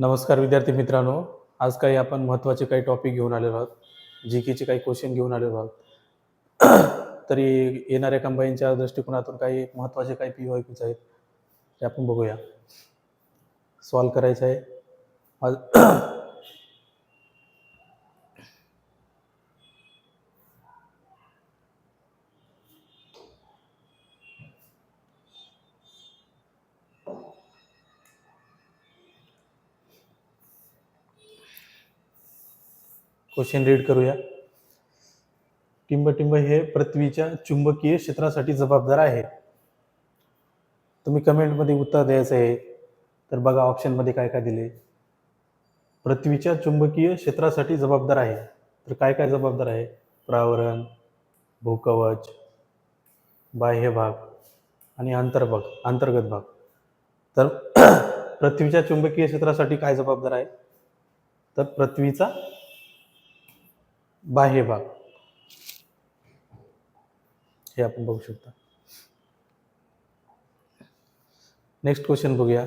नमस्कार विद्यार्थी मित्रांनो. आज काही आपण महत्त्वाचे काही टॉपिक घेऊन आलेलो आहोत. जी केचे काही क्वेश्चन घेऊन आलेलो आहोत. तरी येणाऱ्या कंबाईनच्या दृष्टिकोनातून काही महत्त्वाचे काही पी वाय आहेत ते आपण बघूया. सॉल्व करायचं आहे. क्वेश्चन रीड करूया. टिंबटिंब हे पृथ्वीच्या चुंबकीय क्षेत्रासाठी जबाबदार आहे. तुम्ही कमेंटमध्ये उत्तर द्यायचं आहे. तर बघा ऑप्शनमध्ये काय काय दिले. पृथ्वीच्या चुंबकीय क्षेत्रासाठी जबाबदार आहे. तर काय काय जबाबदार आहे? प्रावरण भूकवच बाह्य भाग आणि अंतर्भाग अंतर्गत भाग. तर पृथ्वीच्या चुंबकीय क्षेत्रासाठी काय जबाबदार आहे? तर पृथ्वीचा बाह्य भाग. हे आपण बघू शकता. नेक्स्ट क्वेश्चन बघूया.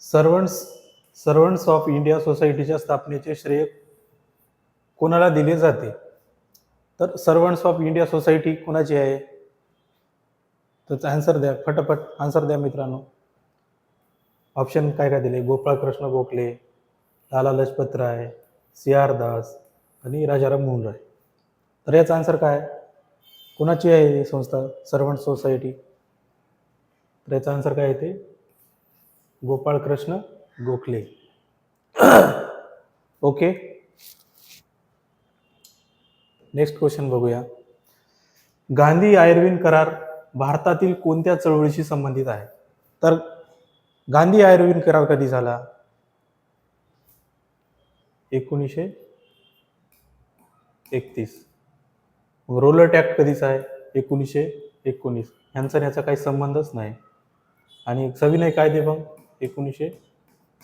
सर्वंट्स सर्वंट्स ऑफ इंडिया सोसायटीच्या स्थापनेचे श्रेय कोणाला दिले जाते? तर सर्वंट्स ऑफ इंडिया सोसायटी कोणाची आहे? त्याचा आन्सर द्या फटाफट आन्सर द्या मित्रांनो. ऑप्शन काय काय दिले? गोपाळकृष्ण गोखले लाला लजपत राय सी आर दास आणि राजाराम मोहन राय. तर याचा आन्सर काय कोणाची आहे ही संस्था? सर्वंट सोसायटी तर याचा आन्सर काय येते Gopalkrishna Gokhale. Okay next question बघूया. गांधी आयर्विन करार भारतातील कोणत्या चळवळीशी संबंधित आहे? तर गांधी आयर्विन करार कधी झाला? एकोणीसशे एकतीस. रोलर टॅक्ट कधीचा आहे? एकोणीसशे एकोणीस. ह्यांचा ह्याचा याचा काही संबंधच नाही. आणि सविनय कायदे मग? एकोणीसशे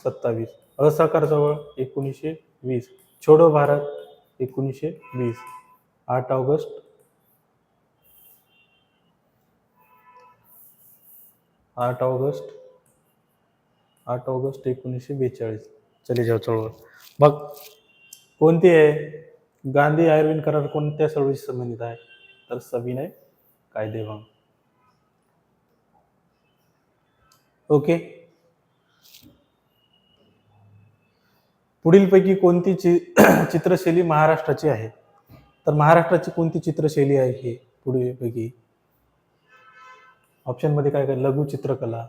सत्तावीस. असहकार चळवळ एकोणीसशे वीस. छोडो भारत एकोणीसशे वीस. आठ ऑगस्ट. आठ ऑगस्ट. आठ ऑगस्ट एकोणीसशे बेचाळीस. चले जाऊ चळवळ. मग कोणती आहे? गांधी आयर्विन करार कोणत्या चळवळीशी संबंधित आहे? तर सविनय कायदेभंग ओके. पुढीलपैकी कोणती चि चित्रशैली महाराष्ट्राची आहे? तर महाराष्ट्राची कोणती चित्रशैली आहे हे पुढीलपैकी? ऑप्शनमध्ये काय काय? लघु चित्रकला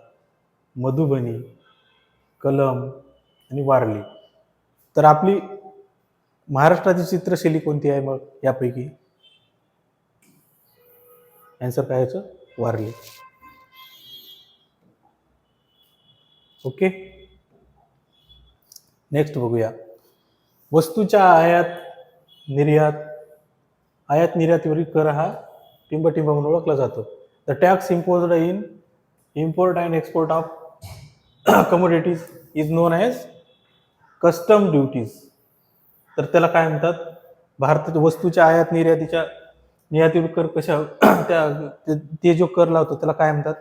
मधुबनी कलम आणि वारली. तर आपली महाराष्ट्राची चित्रशैली कोणती आहे मग यापैकी? ॲन्सर काय याचं? वारली. ओके नेक्स्ट बघूया. वस्तूच्या आयात निर्यात आयात निर्यातीवरील कर हा टिंबटिंब म्हणून ओळखला जातो. The tax imposed in import and export of commodities is known as custom duties तर त्याला काय म्हणतात? भारताच्या वस्तूच्या आयात निर्यातीच्या निर्यातीवर कर कशा त्या ते- जो कर लावतो त्याला काय म्हणतात?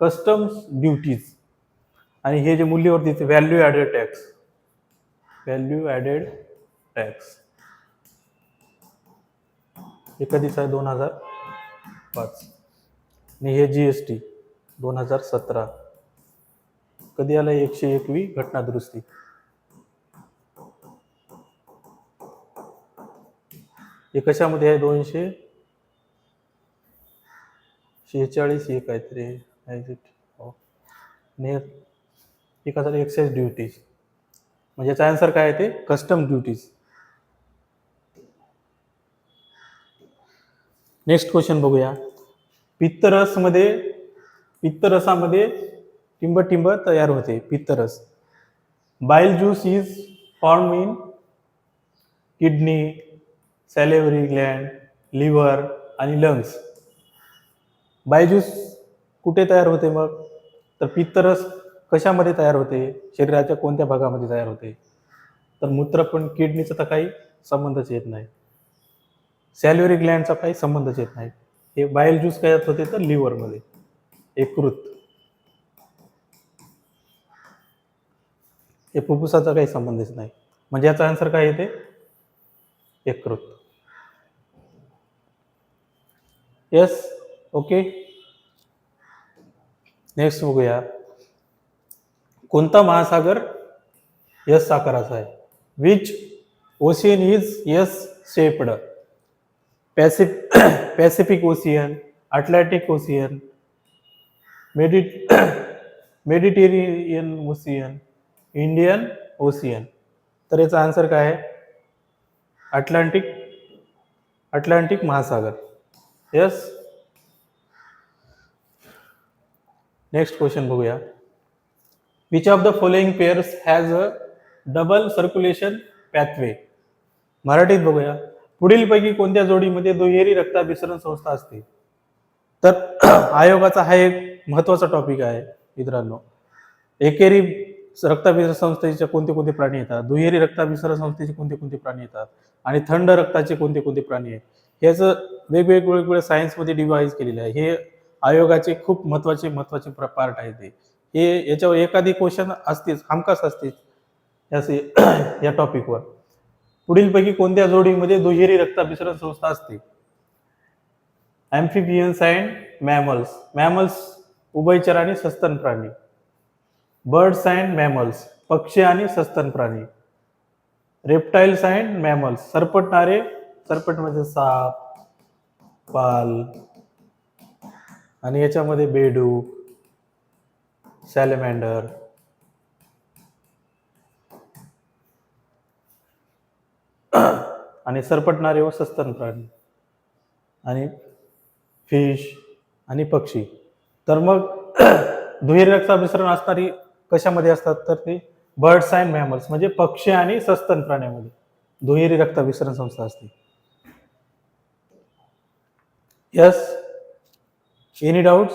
कस्टम्स ड्युटीज आणि हे जे मूल्यवर्धित ते value added tax value added tax हे कधीच आहे दोन हजार पाच. आणि हे जी एस टी दोन हजार सतरा. कधी आलं एकशे एकवी घटना दुरुस्ती हे कशामध्ये आहे? दोनशे? शेहेचाळीस हे काहीतरी आहे. Is it? हो. आणि हे- कसं एक्साइज ड्युटीज म्हणजे याचा आन्सर काय आहे ते? कस्टम ड्युटीज नेक्स्ट क्वेश्चन बघूया. पित्तरसमध्ये पित्तरसामध्ये टिंब तयार होते. पित्तरस. Bile juice is form in kidney salivary gland liver आणि लंग्स बायज्यूस कुठे तयार होते मग? तर पित्तरस कशामध्ये तयार होते? शरीराच्या कोणत्या भागामध्ये तयार होते? तर मूत्र पण किडनीचा तर काही संबंधच येत नाही. सॅल्युरी ग्लँडचा काही संबंधच येत नाही. हे बायल ज्यूस काय होते? तर लिव्हरमध्ये एकृत हे फुफ्फुसाचा काही संबंधच नाही. म्हणजे याचा आन्सर काय येते? यकृत येस ओके नेक्स्ट बघूया कोणता महासागर? यस आकाराचा आहे. Which ocean is S shaped pacif Pacific Ocean Atlantic Ocean medit Mediterranean Ocean Indian Ocean तर याचा आन्सर काय आहे? अटलांटिक अटलांटिक महासागर. यस नेक्स्ट क्वेश्चन बघूया. Which of the following pairs has a double circulation pathway मराठीत बघूया. पुढीलपैकी कोणत्या जोडीमध्ये दुहेरी रक्ताभिसरण संस्था असते? तर आयोगाचा हा एक महत्त्वाचा टॉपिक आहे मित्रांनो. एकेरी रक्ताभिसरण संस्थेचे कोणते कोणते प्राणी येतात? दुहेरी रक्ताभिसरण संस्थेचे कोणते कोणते प्राणी येतात? आणि थंड रक्ताचे कोणते कोणते प्राणी आहेत? ह्याचं वेगवेगळे वेगवेगळ्या सायन्समध्ये डिवाईज केलेलं आहे. हे आयोगाचे खूप महत्त्वाचे महत्त्वाचे पार्ट आहे ते. हे याच्यावर एखादी क्वेश्चन असतेच हमखास असतेच असे या टॉपिकवर पुढीलपैकी कोणत्या जोडीमध्ये दुहेरी रक्ताभिसरण संस्था असते? अँफिबियन्स अँड मॅमल्स मॅमल्स उभयचर आणि सस्तन प्राणी. बर्ड्स अँड मॅमल्स पक्षी आणि सस्तन प्राणी. रेप्टाईल्स अँड मॅमल्स सरपटणारे सरपट म्हणजे साप पाल आणि याच्यामध्ये बेडूक सॅलेमँडर आणि सरपटणारे व सस्तन प्राणी आणि फिश आणि पक्षी. तर मग दुहेरी रक्ताभिसरण असणारी कशामध्ये असतात? तर ते बर्ड्स अँड मॅमल्स म्हणजे पक्षी आणि सस्तन प्राण्यामध्ये. दुहेरी रक्ताभिसरण संस्था असते. यस एनी डाऊट्स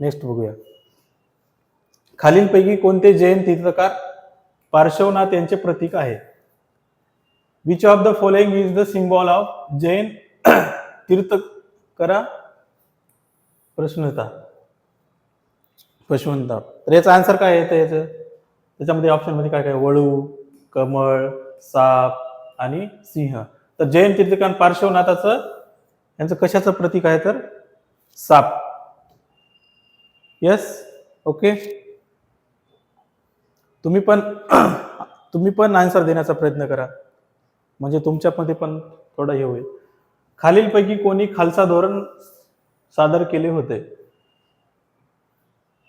नेक्स्ट बघूया. खालीलपैकी कोणते जैन तीर्थकार पार्श्वनाथ यांचे प्रतीक आहे which of the following is the symbol of Jain tirthankara? प्रश्नता. पशवंता. तर याचा आन्सर काय येतं याचं? त्याच्यामध्ये ऑप्शनमध्ये काय काय? वळू कमळ साप आणि सिंह. तर जैन तीर्थकांत पार्श्वनाथाचं यांचं कशाचं प्रतीक आहे तर? साप. येस ओके तुम्ही पण तुम्ही पण आन्सर देण्याचा प्रयत्न करा. म्हणजे तुमच्यामध्ये पण थोडं हे होईल. खालीलपैकी कोणी खालसा धोरण सादर केले होते?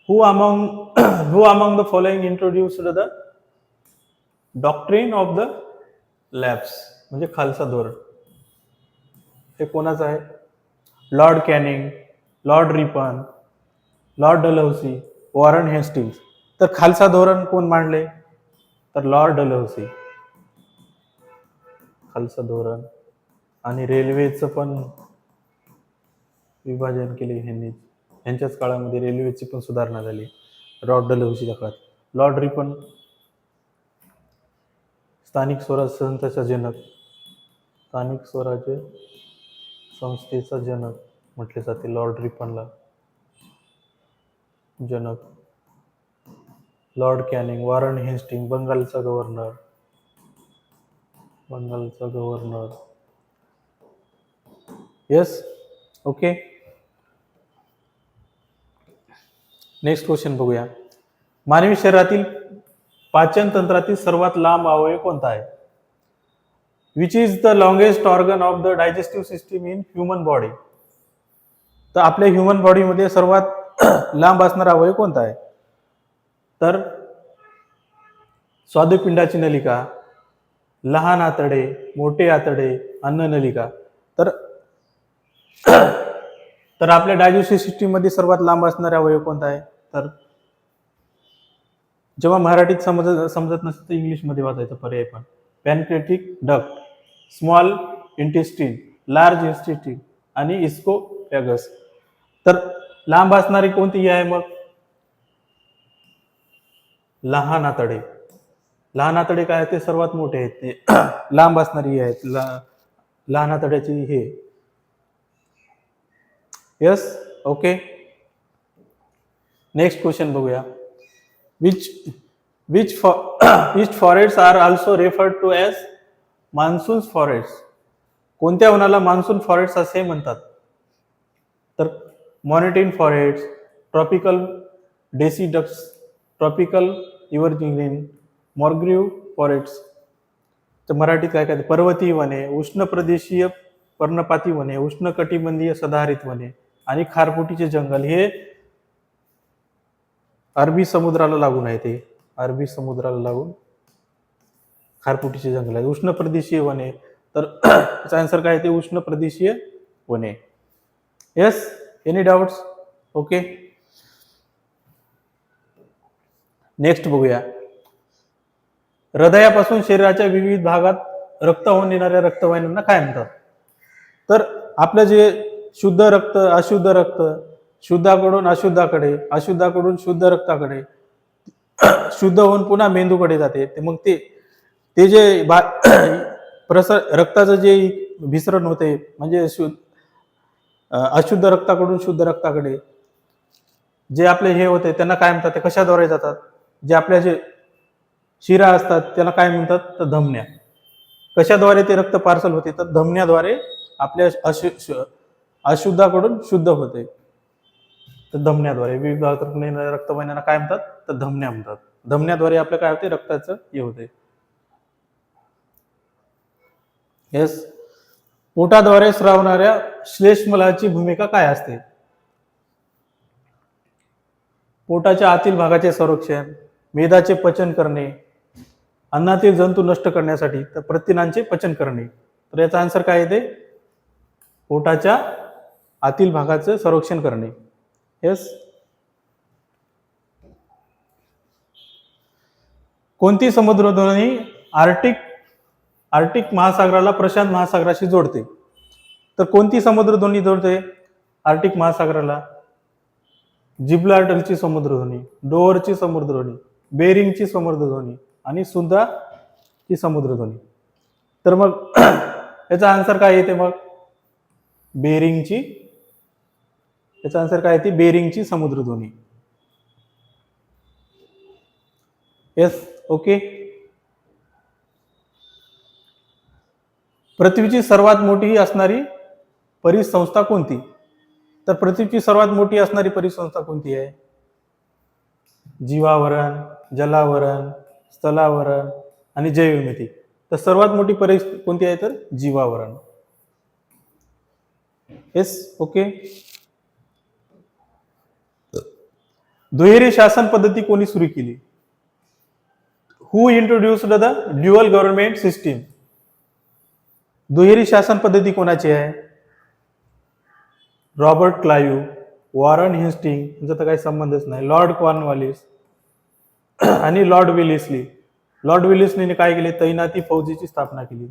Who among who among the following introduce the doctrine of the lapse म्हणजे खालसा धोरण. हे कोणाचं आहे? Lord Canning Lord Ripon Lord Dalhousie Warren Hastings. तर खालसा धोरण कोण मांडले? तर लॉर्ड डलहौसी. खालसा धोरण. आणि रेल्वेचं पण विभाजन केले ह्यांनी. ह्यांच्याच काळामध्ये रेल्वेची पण सुधारणा झाली. लॉर्ड डलहौसीच्या काळात. लॉर्ड रिपन स्थानिक स्वराज संस्थेचा जनक. स्थानिक स्वराज्य संस्थेचा जनक म्हटले जाते. लॉर्ड रिपनला जनक. लॉर्ड कॅनिंग वॉरन हेस्टिंग बंगालचा गव्हर्नर बंगालचा governor yes okay next question बघूया. मानवी शरीरातील पाचन तंत्रातील सर्वात लांब अवयव कोणता आहे? Which is the longest organ of the digestive system in human body तर आपल्या ह्युमन बॉडीमध्ये सर्वात लांब असणारा अवयव कोणता आहे? तर स्वादुपिंडाची नलिका लहान आतडे मोठे आतडे अन्न नलिका. तर तर आपल्या डायजेस्टिव्ह सिस्टीममध्ये सर्वात लांब असणारा अवयव कोणता आहे? तर जेव्हा मराठीत समजत समजत नसतं तर इंग्लिशमध्ये वाचायचं पर्याय पण. Pancreatic duct small intestine large intestine आणि इस्को पॅगस तर लांब असणारी कोणती आहे मग? लहान आतडे. लहान आतडे काय ते सर्वात मोठे आहेत. ते लांब असणारी आहेत. लहान आतड्याची हे. यस ओके नेक्स्ट क्वेश्चन बघूया. विच विच फॉ which forest are also referred to as monsoon forest कोणत्या वनाला मान्सून फॉरेस्ट असे म्हणतात? तर montane forest tropical deciduous tropical evergreen mangrove forest तर मराठीत काय काय? पर्वतीय वने उष्ण प्रदेशीय पर्णपाती वने उष्णकटिबंधीय सदाहरित वने आणि खारफुटीचे जंगल. हे अरबी समुद्राला लागून आहे ते. अरबी समुद्राला लागून खारपुटीची जंगल आहे. उष्ण प्रदेशीय वने. तर त्याचा आन्सर काय ते? उष्ण प्रदेशीय वने. Yes any doubts okay next बघूया. हृदयापासून शरीराच्या विविध भागात रक्त होऊन येणाऱ्या रक्तवाहिन्यांना काय म्हणतात? तर आपलं जे शुद्ध रक्त अशुद्ध रक्त शुद्धाकडून अशुद्धाकडे अशुद्धाकडून शुद्ध रक्ताकडे शुद्ध होऊन पुन्हा मेंदूकडे जाते. ते मग ते ते जे बा प्रसर रक्ताचं जे विसरण होते म्हणजे शु अशुद्ध रक्ताकडून शुद्ध रक्ताकडे जे आपले हे होते त्यांना काय म्हणतात? ते कशाद्वारे जातात? जे आपल्या जे शिरा असतात त्याला काय म्हणतात? तर धमन्या कशाद्वारे ते रक्त पार्सल होते? तर धमन्याद्वारे आपल्या अशु शु- अशुद्धाकडून शुद्ध होते. तर धमन्याद्वारे विविध भागातून रक्तवाहिन्यांना काय म्हणतात? तर धमन्या म्हणतात. धमन्याद्वारे आपलं काय होते? रक्ताचं हे होते. येस पोटाद्वारे स्रावणाऱ्या श्लेष्मलाची भूमिका काय असते? पोटाच्या आतील भागाचे संरक्षण मेदाचे पचन करणे अन्नातील जंतू नष्ट करण्यासाठी तर प्रथिनांचे पचन करणे. तर याचा आन्सर काय येते? पोटाच्या आतील भागाचं संरक्षण करणे. येस कोणती समुद्रधोनी आर्टिक आर्टिक महासागराला प्रशांत महासागराशी जोडते. तर कोणती समुद्रध्वनी जोडते? आर्टिक महासागराला जिब्लार्टलची समुद्रध्वनी डोअरची समुद्रध्वनी बेरिंगची समुद्रध्वनी आणि सुद्धाची समुद्रध्वनी तर मग याचा आन्सर काय येते मग? बेरिंगची याचा आन्सर काय येते? बेरिंगची समुद्रध्वनी येस ओके पृथ्वीची सर्वात मोठी असणारी परिसंस्था कोणती? तर पृथ्वीची सर्वात मोठी असणारी परिसंस्था कोणती आहे? जीवावरण जलावरण स्थलावरण आणि जैवमिती. तर सर्वात मोठी परि कोणती आहे तर? जीवावरण. येस ओके दुहेरी शासन पद्धती कोणी सुरू केली? Who introduced the dual government system दुहेरी शासन पद्धती कोणाची आहे? रॉबर्ट क्लायू वॉरन हिस्टिंग यांचा तर काही संबंधच नाही. लॉर्ड कॉर्नवालिस आणि लॉर्ड विलिस्ली. लॉर्ड विलिस्लीने काय केले? तैनाती फौजीची स्थापना केली.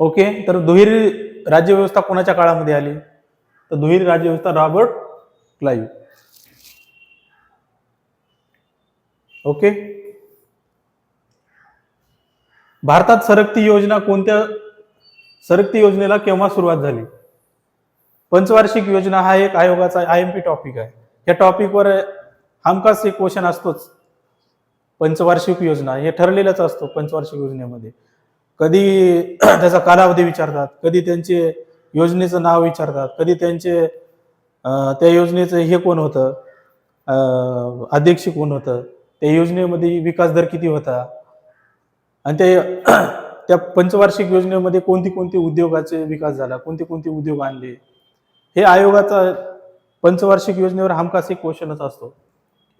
ओके तर दुहेरी राज्यव्यवस्था कोणाच्या काळामध्ये आली? तर दुहेरी राज्यव्यवस्था रॉबर्ट क्लायू. ओके? भारतात सरकती योजना कोणत्या सरकती योजनेला केव्हा सुरुवात झाली? पंचवार्षिक योजना हा एक आयोगाचा आय एम पी टॉपिक आहे. या टॉपिकवर हमखास एक क्वेश्चन असतोच. पंचवार्षिक योजना हे ठरलेलंच असतो पंचवार्षिक योजनेमध्ये. कधी त्याचा कालावधी विचारतात कधी त्यांचे योजनेचं नाव विचारतात कधी त्यांचे त्या योजनेचं हे कोण होतं अध्यक्ष कोण होतं त्या योजनेमध्ये विकास दर किती होता? आणि ते त्या पंचवार्षिक योजनेमध्ये कोणती कोणती उद्योगाचे विकास झाला? कोणते कोणते उद्योग आणले? हे आयोगाचा पंचवार्षिक योजनेवर हमखास एक क्वेश्चनच असतो.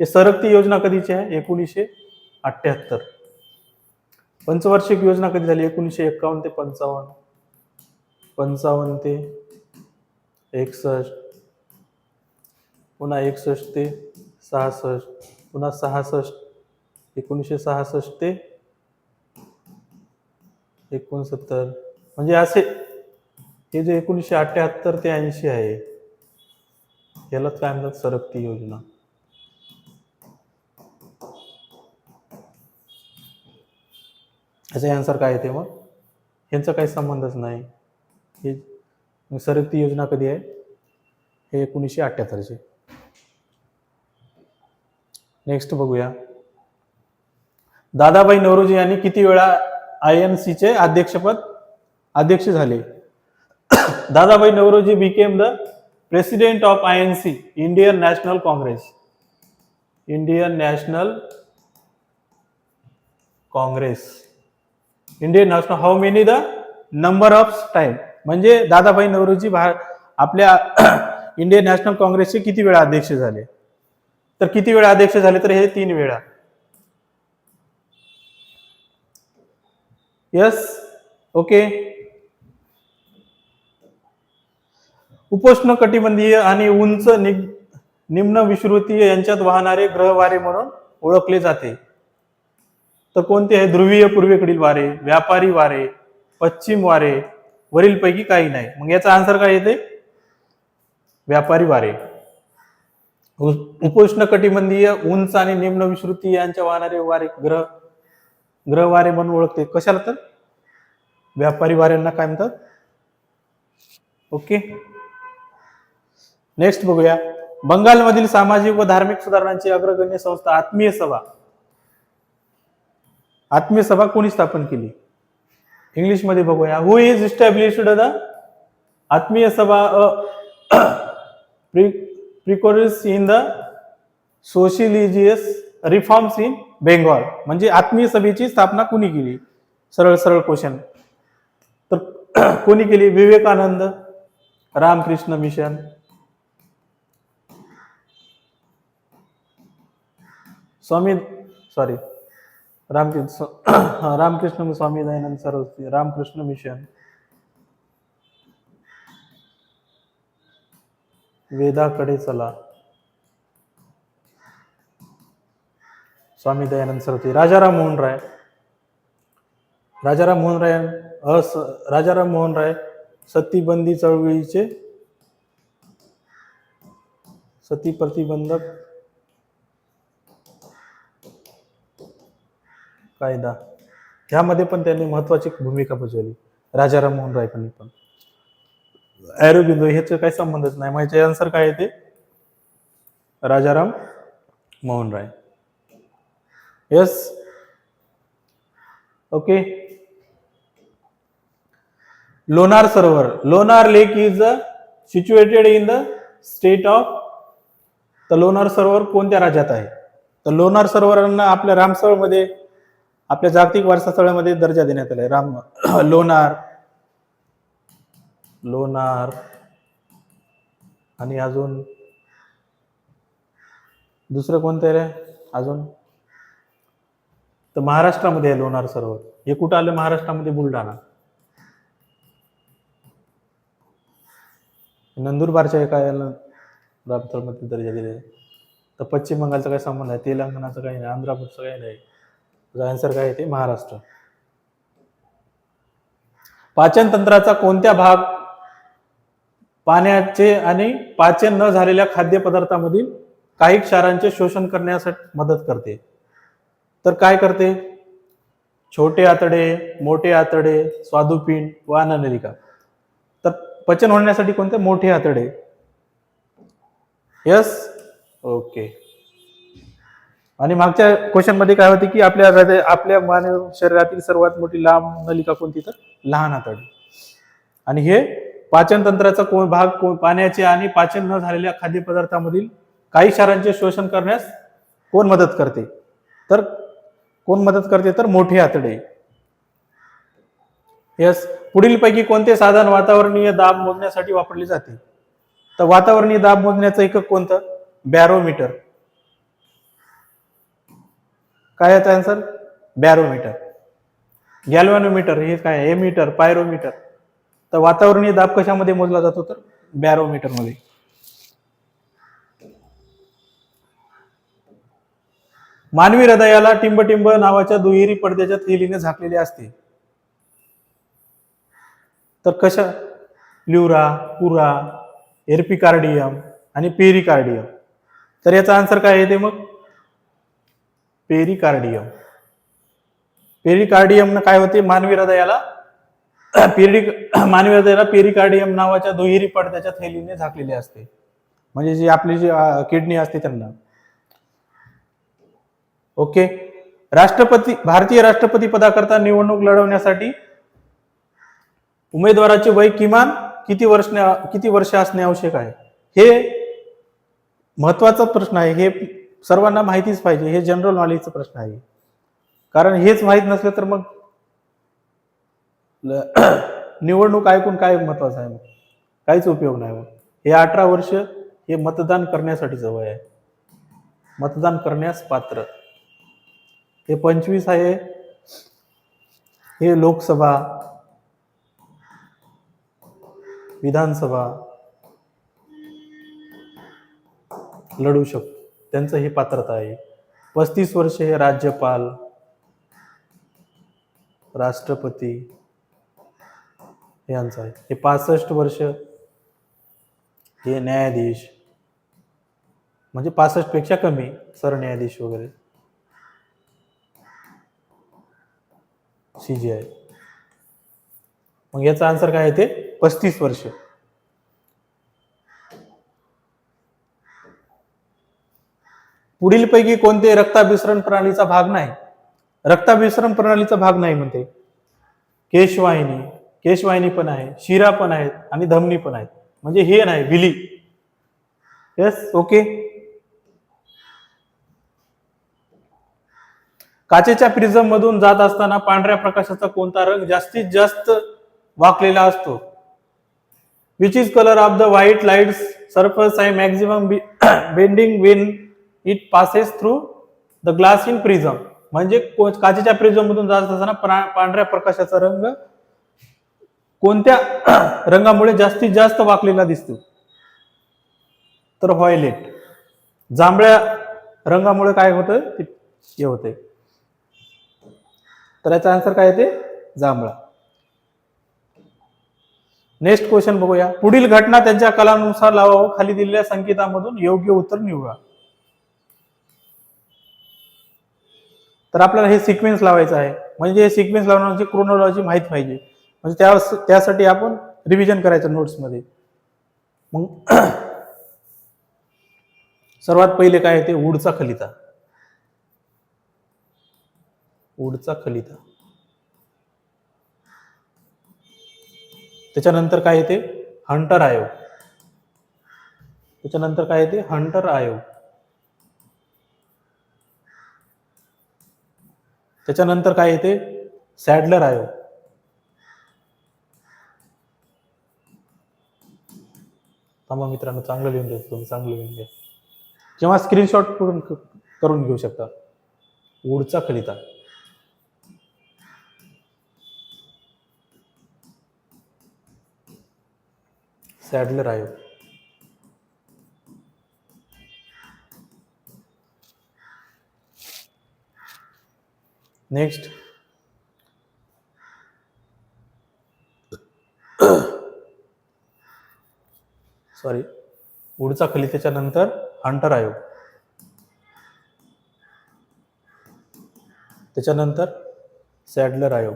हे सरकती योजना कधीची आहे? एकोणीसशे अठ्ठ्याहत्तर. पंचवार्षिक योजना कधी झाली? एकोणीसशे एक्कावन्न ते पंचावन्न. पंचावन्न ते एकसष्ट. पुन्हा एकसष्ट ते सहासष्ट. पुन्हा सहासष्ट एकोणीसशे सहासष्ट ते एकोणसत्तर. म्हणजे असे हे जे एकोणीसशे अठ्ठ्याहत्तर ते ऐंशी आहे यालाच काय म्हणतात? सरकती योजना. याचा आन्सर काय येते मग? यांचा काही संबंधच नाही. हे सरकती योजना कधी आहे? हे एकोणीसशे अठ्ठ्याहत्तरचे नेक्स्ट बघूया. दादाभाई नवरोजी यांनी किती वेळा आय एन सीचे अध्यक्षपद अध्यक्ष झाले? Dadabhai Naoroji became the president of I N C Indian National Congress Indian National Congress Indian National how many the number of time म्हणजे दादाभाई नवरोजी भा आपल्या इंडियन नॅशनल काँग्रेसचे किती वेळा अध्यक्ष झाले? तर किती वेळा अध्यक्ष झाले तर हे तीन वेळा? यस ओके उपोष्ण कटिबंधीय आणि उंच नि- निम्न विश्रुतीय यांच्यात वाहणारे ग्रहवारे म्हणून ओळखले जाते. तर कोणते आहे? ध्रुवीय पूर्वेकडील वारे व्यापारी वारे पश्चिम वारे वरीलपैकी काही नाही. मग याचा आन्सर काय येते? व्यापारी वारे. उपोष्ण कटिबंधीय उंच आणि निम्न विश्रुती यांच्या वाहणारे वारे ग्रह ग्रहवारे म्हणून ओळखते. कशाला तर? व्यापारी वाऱ्यांना काय म्हणतात? ओके. नेक्स्ट बघूया. बंगालमधील सामाजिक व धार्मिक सुधारणांची अग्रगण्य संस्था आत्मीय सभा. आत्मीय सभा कोणी स्थापन केली? इंग्लिशमध्ये बघूया. हु is established the Atmiya Sabha? Precursor in the socio religious reforms in Bengal. म्हणजे आत्मीय सभेची स्थापना कोणी केली? सरळ सरळ क्वेश्चन तर कोणी केली? Vivekananda Ramakrishna Mission. Swami sorry Ramakrishna Ramakrishna Swami Dayanand Saraswati Ramakrishna Mission. वेदाकडे चला. स्वामी दयानंद सरस्वती. राजाराम मोहन राय. राजाराम मोहन राय अस राजाराम मोहन राय सतीबंदी चळवळीचे सती प्रतिबंधक कायदा. ह्यामध्ये पण त्यांनी महत्वाची भूमिका बजावली. राजाराम मोहन राय पण. अॅरोबिंदो ह्याचं काही संबंधच नाही. म्हणजे आन्सर काय येते Rajaram Mohan Roy. Yes okay Lonar Sarovar. Lonar lake is situated in the state of तर लोणार सरोवर कोणत्या राज्यात आहे? तर लोणार सरोवरांना आपल्या रामसळमध्ये आपल्या जागतिक वारसा स्थळामध्ये दर्जा देण्यात आलाय राम लोणार लोणार आणि अजून दुसरं कोणतं आहे रे? अजून? तर महाराष्ट्रामध्ये आहे लोणार सरोवर हे कुठं आलं? महाराष्ट्रामध्ये बुलढाणा. नंदुरबारच्या एका याला रामतळमध्ये दर्जा दिलेला तर पश्चिम बंगालचा काय संबंध आहे तेलंगणाचा काही नाही. आंध्रप्रदेशचं काही नाही. आन्सर काय ते महाराष्ट्र. पाचन तंत्राचा कोणत्या भाग पाण्याचे आणि पाचन न झालेल्या खाद्यपदार्थामधील काही क्षारांचे शोषण करण्यासाठी मदत करते. तर काय करते? छोटे आतडे मोठे आतडे स्वादुपिंड व अन्ननलिका तर पचन होण्यासाठी कोणते? मोठे आतडे. यस? ओके. आणि मागच्या क्वेश्चनमध्ये काय होते की आपल्या हृदय आपल्या मानव शरीरातील सर्वात मोठी लांब नलिका कोणती तर? लहान आतडे. आणि हे पाचन तंत्राचा कोण भाग कोण पाण्याचे आणि पाचन न झालेल्या खाद्यपदार्थामधील काही क्षारांचे शोषण करण्यास कोण मदत करते? तर कोण मदत करते? तर मोठे आतडे. यस पुढील पैकी कोणते साधन वातावरणीय दाब मोजण्यासाठी वापरले जाते? तर वातावरणीय दाब मोजण्याचं एकक कोणतं? बॅरोमीटर. काय याचा आन्सर बॅरोमीटर. गॅल्व्हॅनोमीटर हे काय एमीटर पायरोमीटर. तर वातावरणीय दाब कशामध्ये मोजला जातो तर? बॅरोमीटरमध्ये मानवी हृदयाला टिंबटिंब नावाच्या दुहेरी पडद्याच्या थैलीने झाकलेले असते. तर कशा? ल्युरा पुरा एर्पिकार्डियम आणि पेरिकार्डियम. तर याचा आन्सर काय येते मग? पेरिकार्डियम. पेरिकार्डियम काय होते? मानवी हृदयाला पेरी मानवी हृदयाला पेरिकार्डियम नावाच्या दुहेरी पडद्याच्या थैलीने झाकलेली असते. म्हणजे जी आपली जी किडनी असते त्यांना. ओके? राष्ट्रपती भारतीय राष्ट्रपती पदाकरता निवडणूक लढवण्यासाठी उमेदवाराचे वय किमान किती वर्ष किती वर्ष असणे आवश्यक आहे? हे महत्त्वाचा प्रश्न आहे. हे सर्वांना माहितीच पाहिजे. हे जनरल नॉलेजचा प्रश्न आहे. कारण हेच माहीत नसलं तर मग निवडणूक ऐकून काय महत्वाचं आहे मग? काहीच उपयोग नाही मग. हे अठरा वर्ष हे मतदान करण्यासाठीचं वय आहे. मतदान करण्यास पात्र. हे पंचवीस आहे. हे लोकसभा विधानसभा लढू शकतो त्यांचं हे पात्रता आहे. पस्तीस वर्ष हे राज्यपाल राष्ट्रपती यांचं आहे. हे पासष्ट वर्ष. हे न्यायाधीश. म्हणजे पासष्टपेक्षा कमी सरन्यायाधीश वगैरे. C G I. मग याचा आन्सर काय आहे ते? पस्तीस वर्ष. पुढीलपैकी कोणते रक्ताभिसरण प्रणालीचा भाग नाही? रक्ताभिसरण प्रणालीचा भाग नाही म्हणते. केशवाहिनी. केशवाहिनी पण आहे शिरा पण आहेत आणि धमनी पण आहेत. म्हणजे हे नाही विली. येस ओके काचेच्या प्रिझम मधून जात असताना पांढऱ्या प्रकाशाचा कोणता रंग जास्तीत जास्त वाकलेला असतो? Which is colour of the white light suffers आहे maximum bending when it passes through the glass in prism म्हणजे काचेच्या प्रिझम मधून जात असताना पांढऱ्या प्रकाशाचा रंग कोणत्या रंगामुळे जास्तीत जास्त वाकलेला दिसतो? तर व्हायलेट जांभळ्या रंगामुळे काय होतं ते हे होते तर याचा आन्सर काय येते? जांभळा. नेक्स्ट क्वेश्चन बघूया. पुढील घटना त्यांच्या कलानुसार लावावं. खाली दिलेल्या संकेतामधून योग्य उत्तर निवडा. तर आपल्याला हे सिक्वेन्स लावायचं आहे. म्हणजे हे सिक्वेन्स लावण्याची क्रोनॉलॉजी माहीत पाहिजे. म्हणजे त्या त्यासाठी आपण रिव्हिजन करायचं नोट्समध्ये मग सर्वात पहिले काय ते उडचा खलिता. उडचा खलिता. त्याच्यानंतर काय येते? हंटर आयोग. त्याच्यानंतर काय येते? हंटर आयोग. त्याच्यानंतर काय येते? सॅडलर आयोग. थांबा मित्रांनो चांगलं लिहून देतो तुम्ही चांगलं लिहून घ्या. किंवा स्क्रीनशॉट करून करून घेऊ शकता? उडचा खलिता सॅडलर आयो नेक्स्ट. सॉरी उडचा खलितेच्या नंतर हंटर आयोग. त्याच्यानंतर सॅडलर आयोग.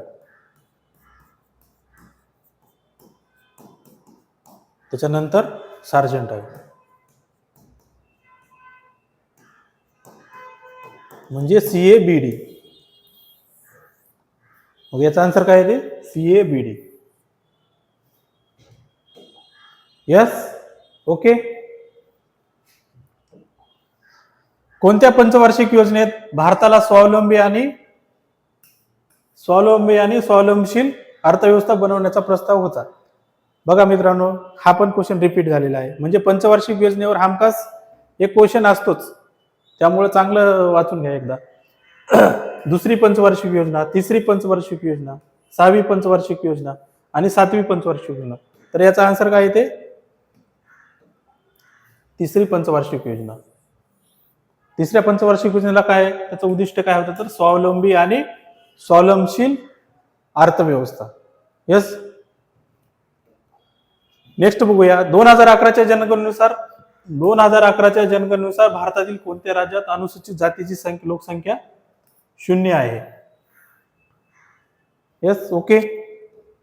त्याच्यानंतर सार्जंट आयोग. म्हणजे सी ए बी डी मग याचा आन्सर काय आहे ते? C A B D yes okay? कोणत्या पंचवार्षिक योजनेत भारताला स्वावलंबी आणि स्वावलंबी आणि स्वावलंबशील अर्थव्यवस्था बनवण्याचा प्रस्ताव होता? बघा मित्रांनो हा पण क्वेश्चन रिपीट झालेला आहे. म्हणजे पंचवार्षिक योजनेवर हमखास एक क्वेश्चन असतोच. त्यामुळे चांगलं वाचून घ्या एकदा. दुसरी पंचवार्षिक योजना तिसरी पंचवार्षिक योजना सहावी पंचवार्षिक योजना आणि सातवी पंचवार्षिक योजना. तर याचा आन्सर काय येते? तिसरी पंचवार्षिक योजना. तिसऱ्या पंचवार्षिक योजनेला काय त्याचं उद्दिष्ट काय होतं? तर स्वावलंबी आणि स्वावलंबशील अर्थव्यवस्था. यस नेक्स्ट बघूया. दोन हजार अकराच्या जनगणनेनुसार दोन हजार अकराच्या जनगणनेनुसार भारतातील कोणत्या राज्यात अनुसूचित जातीची संख्या लोकसंख्या शून्य आहे? येस ओके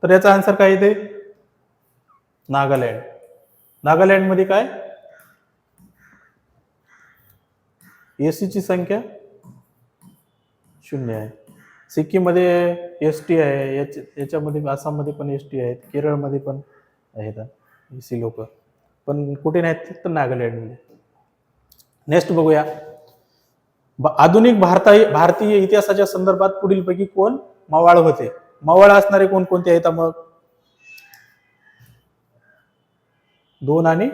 तर याचा आन्सर काय येते? नागालँड. नागालँडमध्ये काय? एसीची संख्या शून्य आहे. सिक्कीममध्ये एस टी आहे याच्या याच्यामध्ये आसाममध्ये पण एस टी आहेत केरळमध्ये पण आहेत एसी लोक. पण कुठे नाहीत? तर नागालँडमध्ये. नेक्स्ट बघूया. आधुनिक भारता भारतीय इतिहासाच्या संदर्भात पुढीलपैकी कोण मवाळ होते? मवाळ असणारे कोणकोणते आहेत मग? दोन आणि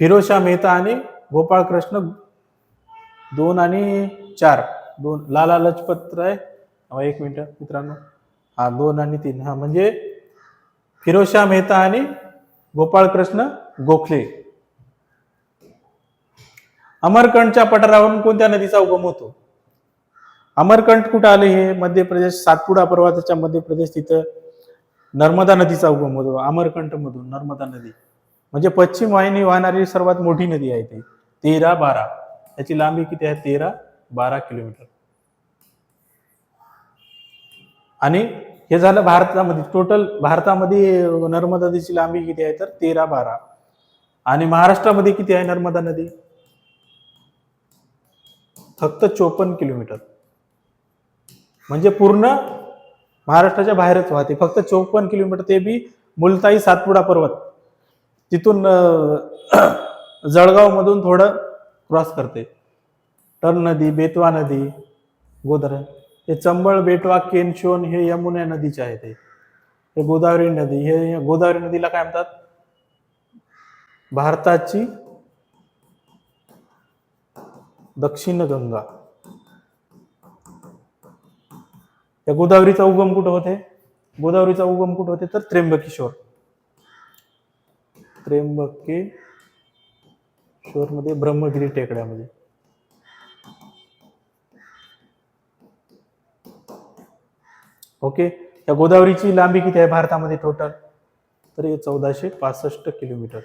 फिरोशा मेहता आणि गोपाळकृष्ण दोन आणि चार. दोन. लाला लजपत राय एक मिनिट मित्रांनो. हा दोन आणि तीन. हा म्हणजे फिरोजशाह मेहता आणि गोपाळकृष्ण गोखले. अमरकंटच्या पठारावरून कोणत्या नदीचा उगम होतो? अमरकंट कुठं आले हे? मध्य प्रदेश सातपुडा पर्वताच्या मध्य प्रदेश तिथं नर्मदा नदीचा उगम होतो. अमरकंट मधून नर्मदा नदी. म्हणजे पश्चिम वाहिनी वाहणारी सर्वात मोठी नदी आहे ती. तेरा बारा. याची लांबी किती आहे? तेरा बारा किलोमीटर. आणि हे झालं भारतामध्ये. टोटल भारतामध्ये नर्मदा नदीची लांबी किती आहे? तर तेरा बारा. आणि महाराष्ट्रामध्ये किती आहे नर्मदा नदी? फक्त चोपन्न किलोमीटर. म्हणजे पूर्ण महाराष्ट्राच्या बाहेरच वाहते. फक्त चोपन्न किलोमीटर ते बी मुलताई सातपुडा पर्वत. तिथून जळगावमधून थोडं क्रॉस करते. टर्न नदी बेतवा नदी गोदावरी. हे चंबळ बेटवा केनशोन हे यमुना नदीचे आहेत हे. गोदावरी नदी हे गोदावरी नदीला काय म्हणतात? भारताची दक्षिण गंगा. या गोदावरीचा उगम कुठं होते? गोदावरीचा उगम कुठं होते? तर त्र्यंबकेश्वर. त्र्यंबके मध्ये ब्रह्मगिरी टेकड्यामध्ये. ओके या गोदावरीची लांबी किती आहे भारतामध्ये टोटल तर हे चौदाशे पासष्ट किलोमीटर.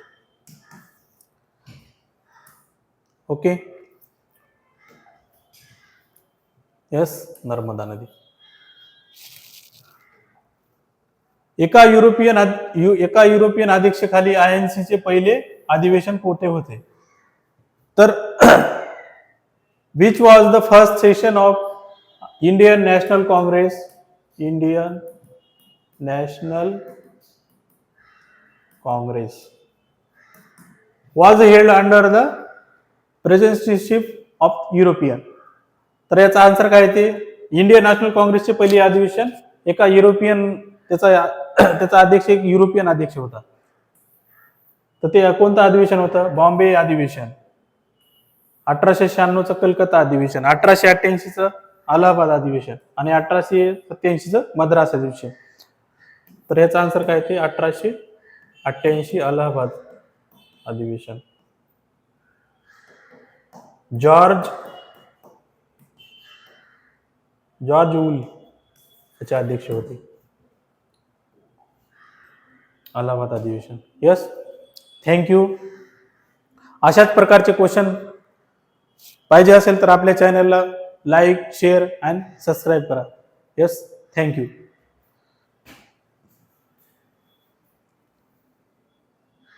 ओके. यस नर्मदा नदी. एका युरोपियन यु- एका युरोपियन अध्यक्षाखाली एन चे पहिले अधिवेशन कोठे होते? तर which was the first session of Indian National Congress Indian National Congress was held under the presidentship of European तर याचा आन्सर काय ते? इंडियन नॅशनल काँग्रेसचे पहिले अधिवेशन एका युरोपियन त्याचा त्याचा अध्यक्ष एक युरोपियन अध्यक्ष होता. तर ते कोणतं अधिवेशन होतं? बॉम्बे अधिवेशन. अठराशे शहाण्णवचं कलकत्ता अधिवेशन अठराशे अठ्ठ्याऐंशीचं अलाहाबाद अधिवेशन आणि अठराशे सत्याऐंशीचं मद्रास अधिवेशन. तर याचा आन्सर काय ते? अठराशे अठ्ठ्याऐंशी अलाहाबाद अधिवेशन. जॉर्ज जॉर्ज उल याचे अध्यक्ष होते अलाहाबाद अधिवेशन. यस थँक्यू अशाच प्रकारचे क्वेश्चन पाहिजे असेल तर आपल्या चॅनलला लाईक शेअर अँड सबस्क्राईब करा. Yes thank you